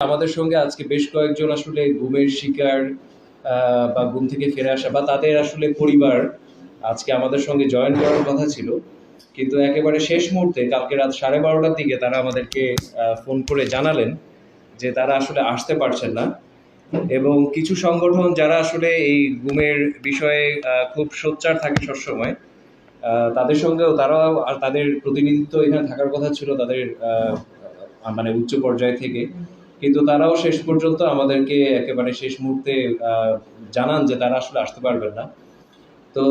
আমাদের সঙ্গে আজকে বেশ কয়েকজন আসলে ঘুমের শিকার বা ঘুম থেকে ফিরে আসা, বা তাদের আসলে পরিবার আজকে আমাদের সঙ্গে জয়েন করার কথা ছিল। কিন্তু একেবারে শেষ মুহূর্তে কালকে রাত সাড়ে বারোটার দিকে তারা আমাদেরকে ফোন করে জানালেন যে তারা আসলে আসতে পারছেন না। এবং কিছু সংগঠন যারা আসলে এই ঘুমের বিষয়ে খুব সোচ্চার থাকে সবসময় তাদের সঙ্গেও তারাও আর তাদের প্রতিনিধিত্ব এখানে থাকার কথা ছিল তাদের মানে উচ্চ পর্যায় থেকে। কিন্তু তারাও শেষ পর্যন্ত আমাদেরকে একেবারে শেষ মুহূর্তে জানান যে তারা আসলে আসতে পারবেন না। তো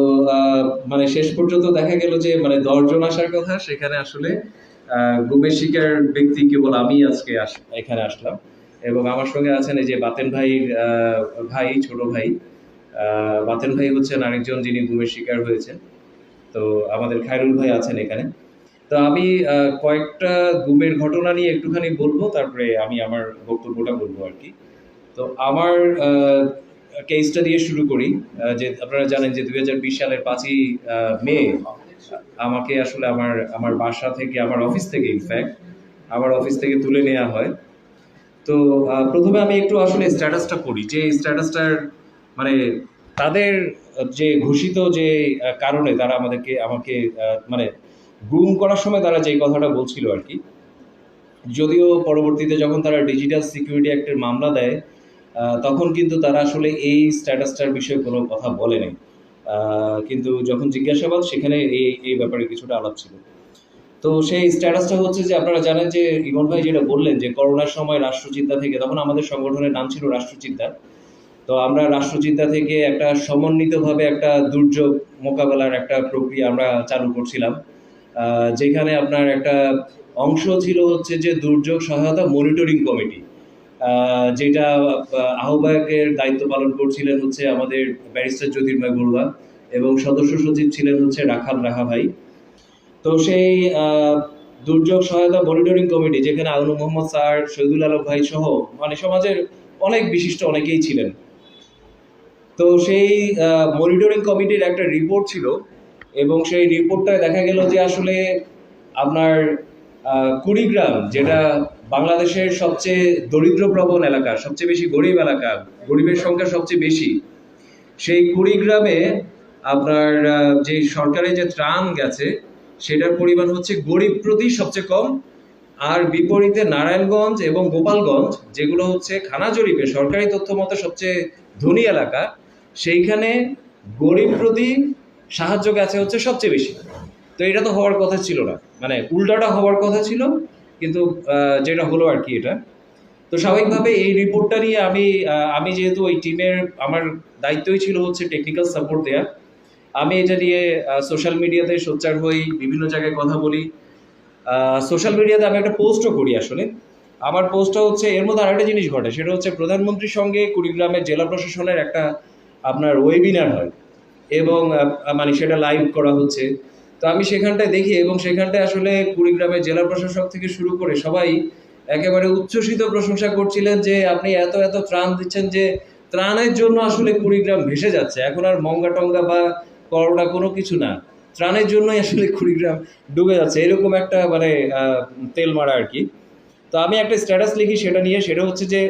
মানে শেষ পর্যন্ত দেখা গেল যে মানে দশজন আসার কথা, সেখানে আসলে ঘুমের শিকার ব্যক্তি কেবল আমি আজকে এখানে আসলাম। এবং আমার সঙ্গে আছেন এই যে বাতেন ভাই ভাই, ছোট ভাই। বাতেন ভাই হচ্ছেন আরেকজন যিনি ঘুমের শিকার হয়েছেন। তো আমাদের খায়রুল ভাই আছেন এখানে। তো আমি কয়েকটা গুমের ঘটনা নিয়ে একটুখানি বলব, তারপরে আমি আমার বক্তব্যটা বলব আর কি। তো আমার কেসটা দিয়ে শুরু করি যে আপনারা জানেন যে দুই হাজার বিশ সালের পাঁচই মে আমাকে আসলে আমার আমার বাসা থেকে, আমার অফিস থেকে ইনফ্যাক্ট আমার অফিস থেকে তুলে নেওয়া হয়। তো প্রথমে আমি একটু আসলে স্ট্যাটাসটা পড়ি, যে স্ট্যাটাসটার মানে তাদের যে ঘোষিত যে কারণে তারা আমাদেরকে, আমাকে মানে গুম করার সময় তারা যে কথাটা বলছিল আর কি যদিও পরবর্তীতে যখন তারা ডিজিটাল সিকিউরিটি অ্যাক্টের মামলা দেয় তখন কিন্তু তারা আসলে এই স্ট্যাটাসটার বিষয়ে কোনো কথা আহ, কিন্তু যখন জিজ্ঞাসাবাদ সেখানে এই এই ব্যাপারে কিছুটা আলাপ ছিল। তো সেই স্ট্যাটাসটা হচ্ছে যে আপনারা জানেন যে ইমন ভাই যেটা বললেন যে করোনার সময় রাষ্ট্রচিন্তা থেকে তখন আমাদের সংগঠনের নাম ছিল রাষ্ট্রচিন্তা। তো আমরা রাষ্ট্রচিন্তা থেকে একটা সমন্বিতভাবে একটা দুর্যোগ মোকাবেলার একটা প্রক্রিয়া আমরা চালু করছিলাম। যেখানে আপনার একটা অংশ ছিল হচ্ছে যে দুর্যোগ সহায়তা মনিটরিং কমিটি যেটা আহ্বায়কের দায়িত্ব পালন করছিলেন হচ্ছে আমাদের ব্যারিস্টার জ্যোতির্ময় বড়ুয়া এবং সদস্য সচিব ছিলেন হচ্ছে রাখাল রাহা ভাই। তো সেই দুর্যোগ সহায়তা মনিটরিং কমিটি যেখানে আউনু মোহাম্মদ স্যার, শহীদুল আলম ভাই সহ মানে সমাজের অনেক বিশিষ্ট অনেকেই ছিলেন। তো সেই মনিটরিং কমিটির একটা রিপোর্ট ছিল এবং সেই রিপোর্টটায় দেখা গেল যে আসলে আপনার কুড়িগ্রাম, যেটা বাংলাদেশের সবচেয়ে দরিদ্র প্রবণ এলাকা, সবচেয়ে বেশি গরিব এলাকা, গরিবের সংখ্যা সবচেয়ে বেশি, সেই কুড়িগ্রামে আপনার যে সরকারি যে ত্রাণ গেছে, সেটার পরিমাণ হচ্ছে গরিব প্রতি সবচেয়ে কম, আর বিপরীতে নারায়ণগঞ্জ এবং গোপালগঞ্জ, যেগুলো হচ্ছে খানা জরিপে সরকারি তথ্য মতে সবচেয়ে ধনী এলাকা, সেইখানে গরিব প্রতি সাহায্য গেছে হচ্ছে সবচেয়ে বেশি। তো এটা তো হওয়ার কথা ছিল না। মানে উল্টাটা হওয়ার কথা ছিল, কিন্তু যেটা হলো আর কি এটা। তো স্বাভাবিকভাবে এই রিপোর্টটা নিয়ে আমি আমি যেহেতু ওই টিমের আমার দায়িত্বই ছিল হচ্ছে টেকনিক্যাল সাপোর্ট দেওয়া আমি এটা নিয়ে সোশ্যাল মিডিয়াতে সোচ্চার হই, বিভিন্ন জায়গায় কথা বলি। সোশ্যাল মিডিয়াতে আমি একটা পোস্টও করি আসলে। আমার পোস্টটা হচ্ছে, এর মধ্যে আরেকটা জিনিস ঘটে, সেটা হচ্ছে প্রধানমন্ত্রীর সঙ্গে কুড়িগ্রামের জেলা প্রশাসনের একটা আপনার ওয়েবিনার হয়। এবং মানে সেটা লাইভ করা হচ্ছে। তো আমি সেখানটায় দেখি এবং সেখানটায় আসলে কুড়িগ্রামের জেলা প্রশাসক থেকে শুরু করে সবাই একেবারে উচ্ছ্বসিত প্রশংসা করছিলেন যে, আপনি এত এত ত্রাণ দিচ্ছেন যে, ত্রাণের জন্য আসলে কুড়িগ্রাম ভেসে যাচ্ছে। এখন আর মঙ্গা টঙ্গা বা করোনা কোনো কিছু না। ত্রাণের জন্যই আসলে কুড়িগ্রাম ডুবে যাচ্ছে। এরকম একটা মানে তেল মারা আর কি। তো আমি একটা স্ট্যাটাস লিখি সেটা নিয়ে। সেটা হচ্ছে যে,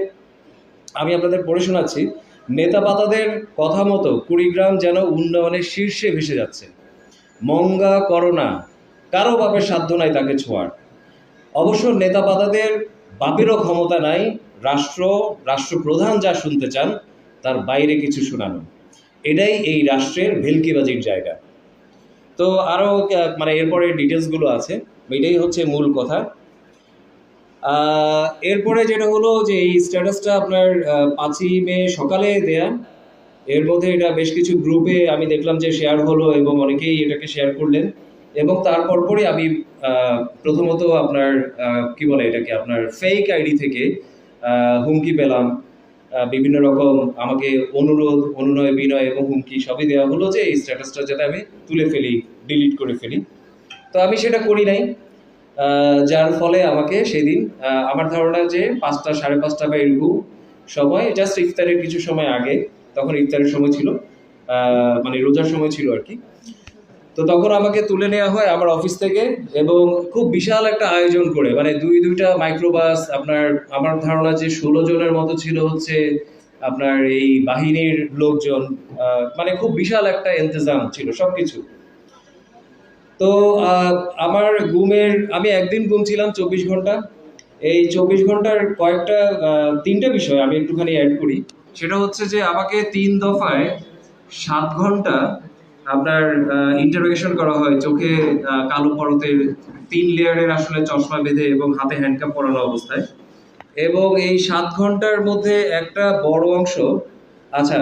আমি আপনাদের পড়ে শোনাচ্ছি। নেতা পাতাদের কথা মতো কুড়িগ্রাম যেন উন্নয়নের শীর্ষে ভেসে যাচ্ছে। মঙ্গা করোনা, কারও বাপের সাধ্য নাই তাকে ছোঁয়ার। অবশ্য নেতা পাতাদের বাপেরও ক্ষমতা নাই, রাষ্ট্র, রাষ্ট্রপ্রধান যা শুনতে চান, তার বাইরে কিছু শোনানো। এটাই এই রাষ্ট্রের ভেলকিবাজির জায়গা। তো আরও মানে এরপরে ডিটেলসগুলো আছে, এটাই হচ্ছে মূল কথা। এরপরে যেটা হলো যে এই স্ট্যাটাসটা আপনার পাঁচই মে সকালে দেয়া। এর মধ্যে এটা বেশ কিছু গ্রুপে আমি দেখলাম যে শেয়ার হলো এবং অনেকেই এটাকে শেয়ার করলেন। এবং তারপর পরে আমি প্রথমত আপনার কি বলে এটাকে, আপনার ফেক আইডি থেকে হুমকি পেলাম। বিভিন্ন রকম আমাকে অনুরোধ, অনুনয়, বিনয় এবং হুমকি সবই দেওয়া হলো যে এই স্ট্যাটাসটা যাতে আমি তুলে ফেলি ডিলিট করে ফেলি। তো আমি সেটা করি নাই। যার ফলে আমাকে সেদিন আমার ধারণা যে পাঁচটা, সাড়ে পাঁচটা বা এরকম সময় জাস্ট ইফতারের কিছু সময় আগে, তখন ইফতারের সময় ছিল মানে রোজার সময় ছিল আর কি। তো তখন আমাকে তুলে নেওয়া হয় আমার অফিস থেকে এবং খুব বিশাল একটা আয়োজন করে মানে দুই, দুইটা মাইক্রোবাস আপনার, আমার ধারণা যে ষোলো জনের মতো ছিল হচ্ছে আপনার এই বাহিনীর লোকজন মানে খুব বিশাল একটা ইন্তজাম ছিল, সবকিছু। তো আমার ঘুমের, আমি একদিন ঘুমছিলাম চব্বিশ ঘণ্টা। এই চব্বিশ ঘণ্টার কয়েকটা তিনটা বিষয় আমি একটুখানি অ্যাড করি। সেটা হচ্ছে যে, আমাকে তিন দফায় সাত ঘণ্টা আপনার ইন্টারোগেশন করা হয়। চোখে কালো পরতের তিন লেয়ারের আসলে চশমা বেঁধে এবং হাতে হ্যান্ডকাপ পরানো অবস্থায়। এবং এই সাত ঘণ্টার মধ্যে একটা বড় অংশ আচ্ছা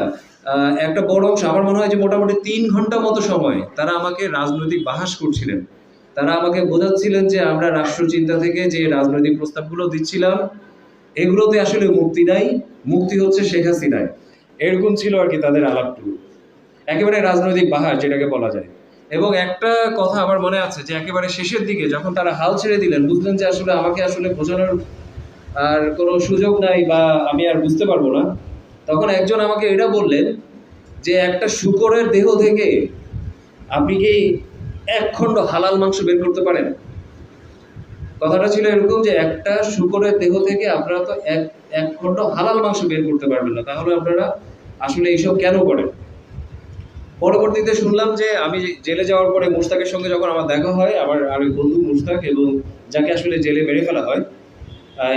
একটা বড় অংশ, আমার মনে হয় যে মোটামুটি তিন ঘণ্টা মতো সময় তারা আমাকে রাজনৈতিক বাহাস করছিলেন। তারা আমাকে বোঝাচ্ছিলেন যে আমরা রাষ্ট্রচিন্তা থেকে যে রাজনৈতিক প্রস্তাবগুলো দিচ্ছিলাম, এগুলোতে আসলে মুক্তি নাই, মুক্তি হচ্ছে শেখ হাসিনায় এরকম ছিল আর কি তাদের আলাপটুকু একেবারে রাজনৈতিক বাহার যেটাকে বলা যায়। এবং একটা কথা আমার মনে আছে যে একেবারে শেষের দিকে যখন তারা হাল ছেড়ে দিলেন, বুঝলেন যে আসলে আমাকে আসলে বোঝানোর আর কোনো সুযোগ নাই বা আমি আর বুঝতে পারব না। তখন একজন আমাকে এটা বললেন যে, একটা শুকরের দেহ থেকে আপনি কি এক খণ্ড হালাল মাংস বের করতে পারেন? কথাটা ছিল এরকম যে, একটা শুকরের দেহ থেকে আপনারা তো এক এক খণ্ড হালাল মাংস বের করতে পারবেন না। তাহলে আপনারা আসলে এইসব কেন করেন? পরবর্তীতে শুনলাম যে, আমি জেলে যাওয়ার পরে মুস্তাকের সঙ্গে যখন আমার দেখা হয়, আমার আরেক বন্ধু মুস্তাক এবং যাকে আসলে জেলে মেরে ফেলা হয়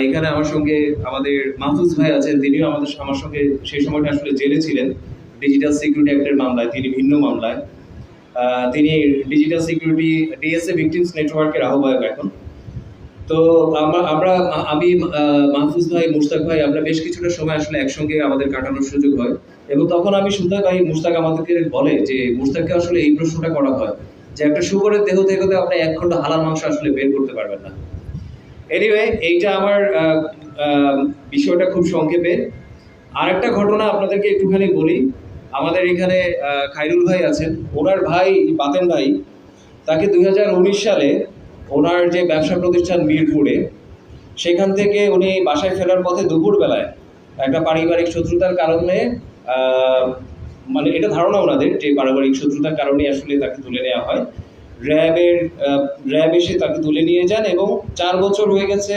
এখানে আমার সঙ্গে আমাদের মাহফুজ ভাই আছেন, তিনিও আমাদের আমার সঙ্গে সেই সময়টা আসলে জেলে ছিলেন ডিজিটাল সিকিউরিটি অ্যাক্টের মামলায়, তিনি ভিন্ন মামলায়। তিনি ডিজিটাল সিকিউরিটি ডিএসএ ভিকটিমস নেটওয়ার্কের আহ্বায়ক এখন। তো আমরা আমরা, আমি মাহফুজ ভাই মুস্তাক ভাই, আমরা বেশ কিছুটা সময় আসলে একসঙ্গে আমাদের কাটানোর সুযোগ হয়। এবং তখন আমি শুনতে ভাই মুস্তাক আমাদেরকে বলে যে মুস্তাককে আসলে এই প্রশ্নটা করা হয় যে, একটা শুকরের দেহ থেকে আপনি এক খণ্ড হালাল মাংস আসলে বের করতে পারবেন না। এনিওয়ে এইটা আমার বিষয়টা খুব সংক্ষেপে। আরেকটা ঘটনা আপনাদেরকে একটুখানি বলি। আমাদের এখানে খাইরুল ভাই আছেন। ওনার ভাই বাতেন ভাই, তাকে দুই হাজার উনিশ সালে ওনার যে ব্যবসা প্রতিষ্ঠান মিরপুরে, সেখান থেকে উনি বাসায় ফেরার পথে দুপুরবেলায় একটা পারিবারিক শত্রুতার কারণে মানে এটা ধারণা ওনাদের যে পারিবারিক শত্রুতার কারণে আসলে তাকে তুলে নেওয়া হয়। র্যাবের র্যাব এসে তাকে তুলে নিয়ে যান এবং চার বছর হয়ে গেছে।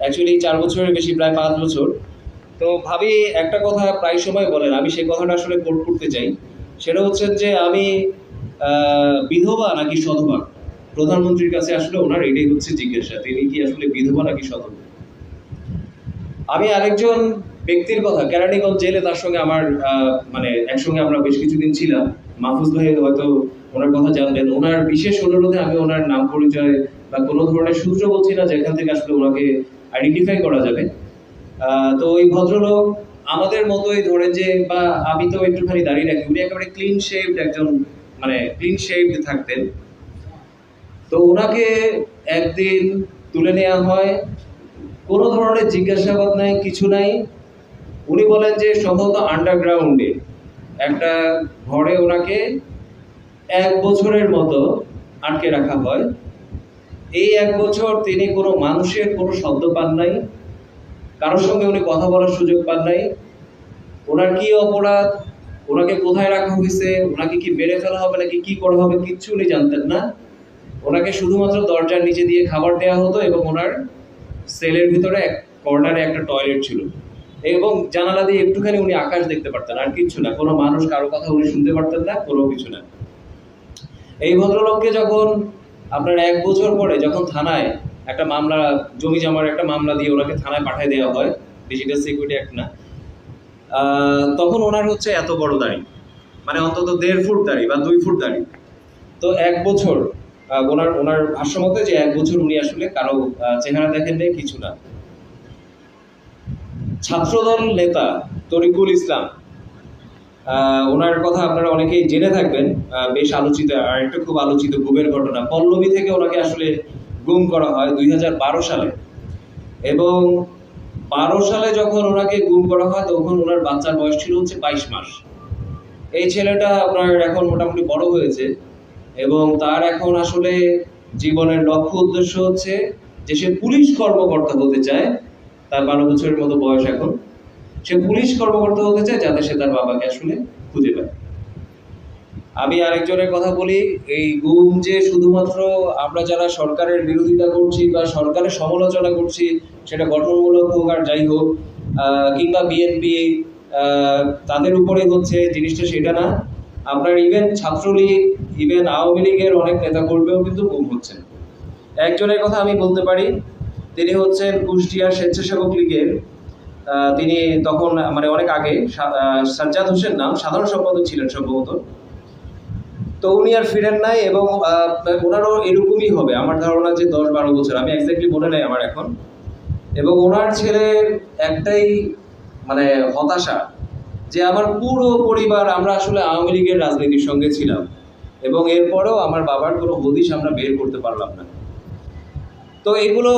অ্যাকচুয়ালি চার বছরের বেশি, প্রায় পাঁচ বছর। তো ভাবি, একটা কথা প্রায় সময় বলেন, আমি সেই কথাটা আসলে কোট করতে চাই। সেটা হচ্ছে যে আমি বিধবা নাকি সধবা? প্রধানমন্ত্রীর কাছে আসলে ওনার এটাই হচ্ছে জিজ্ঞাসা, তিনি কি আসলে বিধবা নাকি সধবা? আমি আরেকজন ব্যক্তির কথা, কেরানীগঞ্জ জেলে তার সঙ্গে আমার মানে একসঙ্গে আমরা বেশ কিছুদিন ছিলাম। মাহফুজ ভাই হয়তো ওনার কথা জানবেন ওনার বিশেষ অনুরোধে আমি ওনার নাম পরিচয় বা কোনো ধরনের সূত্র বলছি না, যেখান থেকে আসলে ওনাকে আইডেন্টিফাই করা যাবে। তো ওই ভদ্রলোক আমাদের মতোই ধরে যে, বা আমি তো একটুখানি দাঁড়িয়ে রাখি, উনি একেবারে ক্লিন শেভড একজন মানে ক্লিন শেভড থাকতেন। তো ওনাকে একদিন তুলে নেওয়া হয়, কোনো ধরনের জিজ্ঞাসাবাদ নাই, কিছু নাই। উনি বলেন যে, সম্ভবত আন্ডারগ্রাউন্ডে একটা ঘরে ওনাকে এক বছরের মতো আটকে রাখা হয়। এই এক বছর তিনি কোনো মানুষের কোনো শব্দ পান নাই, কারোর সঙ্গে উনি কথা বলার সুযোগ পান নাই। ওনার কি অপরাধ? ওনাকে কোথায় রাখা হয়েছে? ওনাকে কি মেরে ফেলা হবে নাকি কি করা হবে কিচ্ছু উনি জানতেন না। ওনাকে শুধুমাত্র দরজার নিচে দিয়ে খাবার দেওয়া হতো এবং ওনার সেলের ভিতরে এক কর্নারে একটা টয়লেট ছিল। এবং জানালা দিয়ে একটুখানি উনি আকাশ দেখতে পারতেন, আর কিচ্ছু না। কোনো মানুষ, কারও কথা উনি শুনতে পারতেন না, কোনো কিছু না। এই ভদ্রলোককে যখন আপনার এক বছর পরে যখন থানায় একটা মামলা, জমি জমার একটা মামলা দিয়ে ওনাকে থানায় পাঠিয়ে দেওয়া হয় ডিজিটাল সিকিউরিটি অ্যাক্ট না তখন ওনার হচ্ছে এত বড় দাড়ি মানে অন্তত দেড় ফুট দাড়ি বা দুই ফুট দাড়ি। তো এক বছর ওনার ওনার ভাষ্য মতে যে এক বছর উনি আসলে কারও চেহারা দেখেন নেই, কিছু না। ছাত্রদল নেতা তরিকুল ইসলাম ওনার কথা আপনারা অনেকেই জেনে থাকবেন। বেশ আলোচিত আর একটা খুব আলোচিত গুমের ঘটনা। পল্লবী থেকে ওনাকে আসলে গুম করা হয় দুই হাজার বারো সালে। এবং বারো সালে যখন ওনাকে গুম করা হয়, তখন ওনার বাচ্চার বয়স ছিল হচ্ছে বাইশ মাস। এই ছেলেটা আপনার এখন মোটামুটি বড় হয়েছে এবং তার এখন আসলে জীবনের লক্ষ্য উদ্দেশ্য হচ্ছে যে সে পুলিশ কর্মকর্তা হতে চায়। তার বারো বছরের মতো বয়স এখন। সে পুলিশ কর্মকর্তা হতে চায় যাতে সে তার বাবাকে আসলে খুঁজে পায়। আমি আরেকজনের কথা বলি, এই গুম যে শুধুমাত্র আমরা যারা সরকারের বিরোধিতা করছি বা সরকারের সমালোচনা করছি, সেটা গঠনমূলক হোক আর যাই হোক কিংবা বিএনপি তাদের উপরে হচ্ছে জিনিসটা সেটা না। আপনার ইভেন ছাত্রলীগ ইভেন আওয়ামী লীগের অনেক নেতা নেতাকর্মীও কিন্তু গুম হচ্ছেন। একজনের কথা আমি বলতে পারি, তিনি হচ্ছেন কুষ্টিয়া স্বেচ্ছাসেবক লীগের তিনি তখন মানে অনেক আগে সাজ্জাদ হোসেন নাম, সাধারণ সম্পাদক ছিলেন সম্ভবত। তো উনি আর ফিরেন নাই এবং ওনারও এরকমই হবে। আমার ধারণা যে দশ বারো বছর, আমি এক্স্যাক্টলি মনে নাই আমার এখন। এবং ওনার ছেলের একটাই মানে হতাশা যে আমার পুরো পরিবার, আমরা আসলে আওয়ামী লীগের রাজনীতির সঙ্গে ছিলাম। এবং এরপরেও আমার বাবার কোনো হদিশ আমরা বের করতে পারলাম না। তো এগুলো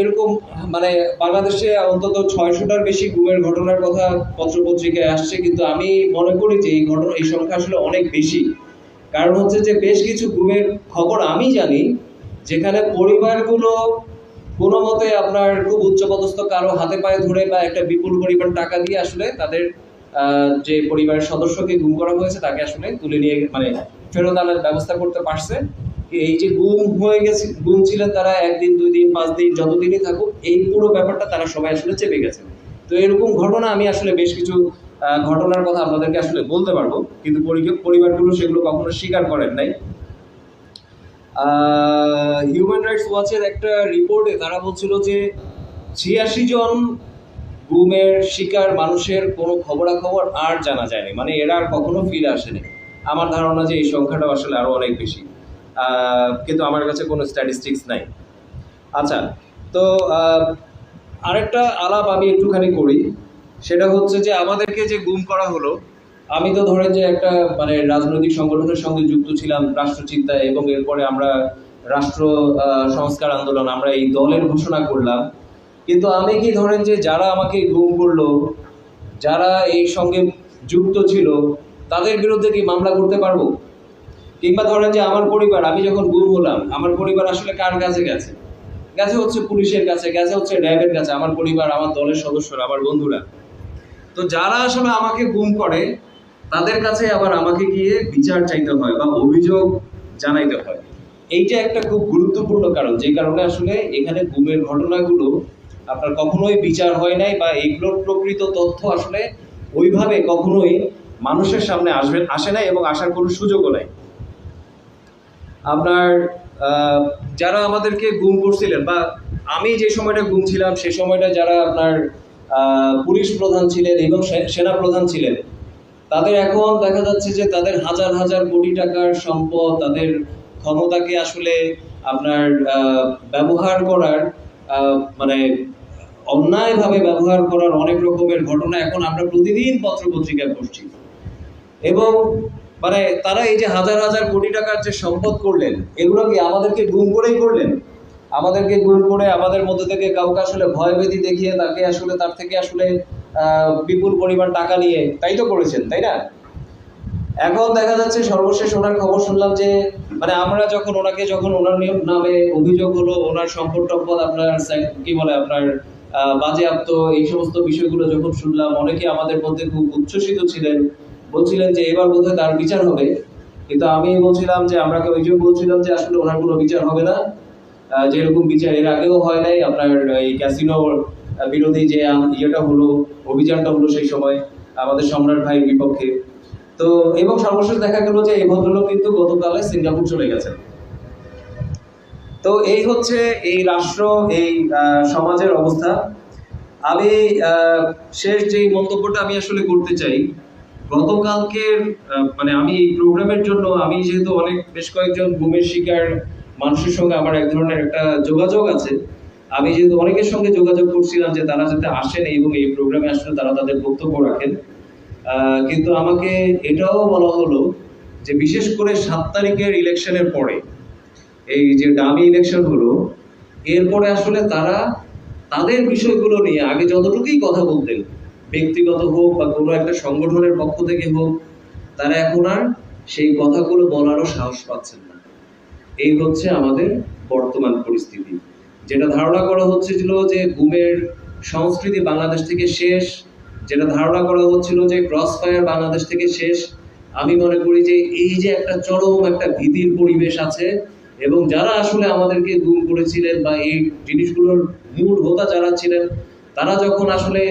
এরকম মানে বাংলাদেশে অন্তত ছয়শটার বেশি গুমের ঘটনার কথা পত্রপত্রিকায় আসছে, কিন্তু আমি মনে করি যে এই ঘটনা, এই সংখ্যা আসলে অনেক বেশি। কারণ হচ্ছে যে বেশ কিছু গুমের খবর আমি জানি, যেখানে পরিবারগুলো কোনো মতে আপনার খুব উচ্চপদস্থ কারও হাতে পায়ে ধরে বা একটা বিপুল পরিমাণ টাকা দিয়ে আসলে তাদের যে পরিবারের সদস্যকে গুম করা হয়েছে, তাকে আসলে তুলে নিয়ে মানে ফেরত আনার ব্যবস্থা করতে পারছে। এই যে গুম হয়ে গেছে, গুম ছিলেন তারা একদিন, দুই দিন, পাঁচ দিন, যতদিনই থাকুক, এই পুরো ব্যাপারটা তারা সবাই আসলে চেপে গেছে। তো এরকম ঘটনা আমি আসলে বেশ কিছু ঘটনার কথা আপনাদেরকে আসলে বলতে পারব, কিন্তু পরি- পরিবারগুলো সেগুলো কখনো স্বীকার করেন নাই। হিউম্যান রাইটস ওয়াচের একটা রিপোর্টে তারা বলছিল যে, ছিয়াশি জন গুমের শিকার মানুষের কোনো খবরাখবর আর জানা যায়নি। মানে এরা আর কখনো ফিরে আসেনি। আমার ধারণা যে এই সংখ্যাটা আসলে আরও অনেক বেশি। কিন্তু আমার কাছে কোনো স্ট্যাটিস্টিক্স নাই। আচ্ছা তো আরেকটা আলাপ আমি একটুখানি করি। সেটা হচ্ছে যে আমাদেরকে যে গুম করা হলো, আমি তো ধরেন যে একটা মানে রাজনৈতিক সংগঠনের সঙ্গে যুক্ত ছিলাম রাষ্ট্রচিন্তায় এবং এরপরে আমরা রাষ্ট্র সংস্কার আন্দোলন, আমরা এই দলের ঘোষণা করলাম। কিন্তু আমি কি ধরেন যে যারা আমাকে গুম করল, যারা এই সঙ্গে যুক্ত ছিল, তাদের বিরুদ্ধে কি মামলা করতে পারব? কিংবা ধরেন যে আমার পরিবার, আমি যখন গুম হলাম, আমার পরিবার আসলে কার কাছে গেছে? গেছে হচ্ছে পুলিশের কাছে, গেছে হচ্ছে র্যাবের কাছে, আমার পরিবার, আমার দলের সদস্যরা, আমার বন্ধুরা। তো যারা আসলে আমাকে গুম করে, তাদের কাছে আবার আমাকে গিয়ে বিচার চাইতে হয় বা অভিযোগ জানাইতে হয়। এইটা একটা খুব গুরুত্বপূর্ণ কারণ। যে কারণে আসলে এখানে গুমের ঘটনাগুলো আপনার কখনোই বিচার হয় নাই বা এগুলোর প্রকৃত তথ্য আসলে ওইভাবে কখনোই মানুষের সামনে আসবে, আসে নাই এবং আসার কোনো সুযোগও নাই। আপনার যারা আমাদেরকে গুম করছিলেন বা আমি যে সময়টা গুম ছিলাম, সে সময়টা যারা আপনার পুলিশ প্রধান ছিলেন এবং সেনা প্রধান ছিলেন, তাদের এখন দেখা যাচ্ছে যে তাদের হাজার হাজার কোটি টাকার সম্পদ, তাদের ক্ষমতাকে আসলে আপনার ব্যবহার করার মানে অন্যায়ভাবে ব্যবহার করার অনেক রকমের ঘটনা এখন আমরা প্রতিদিন পত্র পত্রিকায় পড়ছি। এবং মানে তারা এই যে হাজার হাজার কোটি টাকার যে সম্পদ করলেন, এগুলো কি আমাদেরকে গুম করেই করলেন? আমাদেরকে গুম করে আমাদের মধ্যে থেকে কাউকে আসলে ভয় ভয়ভীতি দেখিয়ে তাকে আসলে, তার থেকে আসলে বিপুল পরিমাণ টাকা নিয়ে তাই তো করেছেন, তাই না? এখন দেখা যাচ্ছে সর্বশেষ ওনার খবর শুনলাম যে মানে আমরা যখন ওনাকে, যখন ওনার নামে অভিযোগ হলো, ওনার সম্পদ টম্পদ আপনার, কি বলে আপনার বাজেয়াপ্ত এই সমস্ত বিষয়গুলো যখন শুনলাম, অনেকে আমাদের মধ্যে খুব উচ্ছ্বসিত ছিলেন। বলছিলেন যে এবার বোধহয় তার বিচার হবে। কিন্তু আমি বলছিলাম যে আমরা অভিযোগ বলছিলাম যে আসলে ওনার কোনো বিচার হবে না। যেরকম বিচার এর আগেও হয় নাই, আপনার এই ক্যাসিনো বিরোধী যে ইয়েটা হলো, অভিযানটা হলো সেই সময় আমাদের সম্রাট ভাইয়ের বিপক্ষে। তো এবং সর্বশেষ দেখা গেল যে এই ভদ্রলোক কিন্তু গতকালে সিঙ্গাপুর চলে গেছেন। তো এই হচ্ছে এই রাষ্ট্র, এই সমাজের অবস্থা। আমি শেষ যে মন্তব্যটা আমি আসলে করতে চাই গতকালকের মানে আমি এই প্রোগ্রামের জন্য, আমি যেহেতু অনেক, বেশ কয়েকজন গুমের শিকার মানুষের সঙ্গে আমার এক ধরনের একটা যোগাযোগ আছে, আমি যেহেতু অনেকের সঙ্গে যোগাযোগ করছিলাম যে তারা যাতে আসেন এবং এই প্রোগ্রামে আসলে তারা তাদের বক্তব্য রাখেন। কিন্তু আমাকে এটাও বলা হলো যে বিশেষ করে সাত তারিখের ইলেকশনের পরে, এই যে ডামি ইলেকশন হলো, এরপরে আসলে তারা তাদের বিষয়গুলো নিয়ে আগে যতটুকুই কথা বলতেন ব্যক্তিগত হোক বা কোনো একটা সংগঠনের পক্ষ থেকে হোক, তারা এখন আর সেই কথাগুলো বলারও সাহস পাচ্ছেন না। এই হচ্ছে আমাদের বর্তমান পরিস্থিতি। যেটা ধারণা করা হচ্ছিল যে গুমের সংস্কৃতি বাংলাদেশ থেকে শেষ, যেটা ধারণা করা হচ্ছিল যে ক্রস ফায়ার বাংলাদেশ থেকে শেষ। আমি মনে করি যে এই যে একটা চরম একটা ভীতির পরিবেশ আছে এবং যারা আসলে আমাদেরকে গুম করেছিলেন বা এই জিনিসগুলোর মূল হোতা যারা ছিলেন, তারা যখন আসলে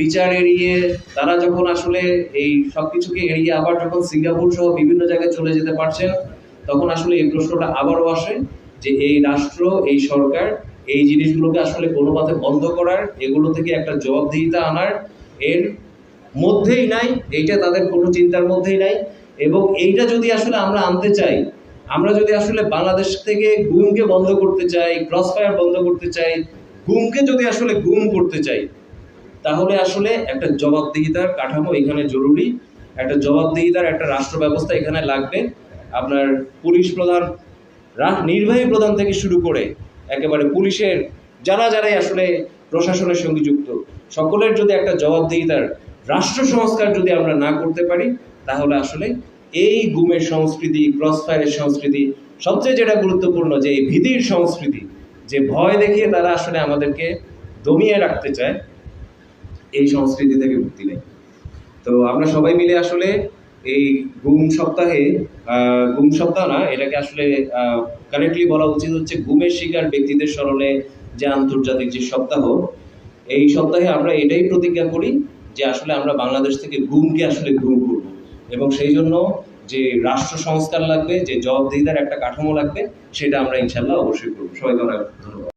বিচার এড়িয়ে তারা যখন আসলে এই সবকিছুকে এড়িয়ে আবার যখন সিঙ্গাপুর সহ বিভিন্ন জায়গায় চলে যেতে পারছেন তখন আসলে এই প্রশ্নটা আবারও আসে যে এই রাষ্ট্র, এই সরকার এই জিনিসগুলোকে আসলে কোনো মতে বন্ধ করার, এগুলো থেকে একটা জবাবদিহিতা আনার এর মধ্যেই নাই, এইটা তাদের কোনো চিন্তার মধ্যেই নাই এবং এইটা যদি আসলে আমরা আনতে চাই, আমরা যদি আসলে বাংলাদেশ থেকে গুমকে বন্ধ করতে চাই ক্রস ফায়ার বন্ধ করতে চাই, গুমকে যদি আসলে গুম করতে চাই তাহলে আসলে একটা জবাবদিহিতার কাঠামো এখানে জরুরি। একটা জবাবদিহিতার একটা রাষ্ট্র ব্যবস্থা এখানে লাগবে। আপনার পুলিশ প্রধান নির্বাহী প্রধান থেকে শুরু করে একেবারে পুলিশের যারা যারাই আসলে প্রশাসনের সঙ্গে যুক্ত, সকলের যদি একটা জবাবদিহিতার রাষ্ট্র সংস্কার যদি আমরা না করতে পারি, তাহলে আসলে এই গুমের সংস্কৃতি, ক্রস ফায়ারের সংস্কৃতি, সবচেয়ে যেটা গুরুত্বপূর্ণ যে এই ভীতির সংস্কৃতি, যে ভয় দেখিয়ে তারা আসলে আমাদেরকে দমিয়ে রাখতে চায় এই সংস্কৃতি থেকে মুক্তি নেই। তো আমরা সবাই মিলে আসলে এই গুম সপ্তাহে গুম সপ্তাহ না, এটাকে আসলে কারেক্টলি বলা উচিত হচ্ছে গুমের শিকার ব্যক্তিদের স্মরণে যে আন্তর্জাতিক যে সপ্তাহ, এই সপ্তাহে আমরা এটাই প্রতিজ্ঞা করি যে আসলে আমরা বাংলাদেশ থেকে গুমকে আসলে গুম করব। এবং সেই জন্য যে রাষ্ট্র সংস্কার লাগবে, যে জবাবদিহিতার একটা কাঠামো লাগবে, সেটা আমরা ইনশাল্লাহ অবশ্যই করব। সবাইকে অনেক ধন্যবাদ।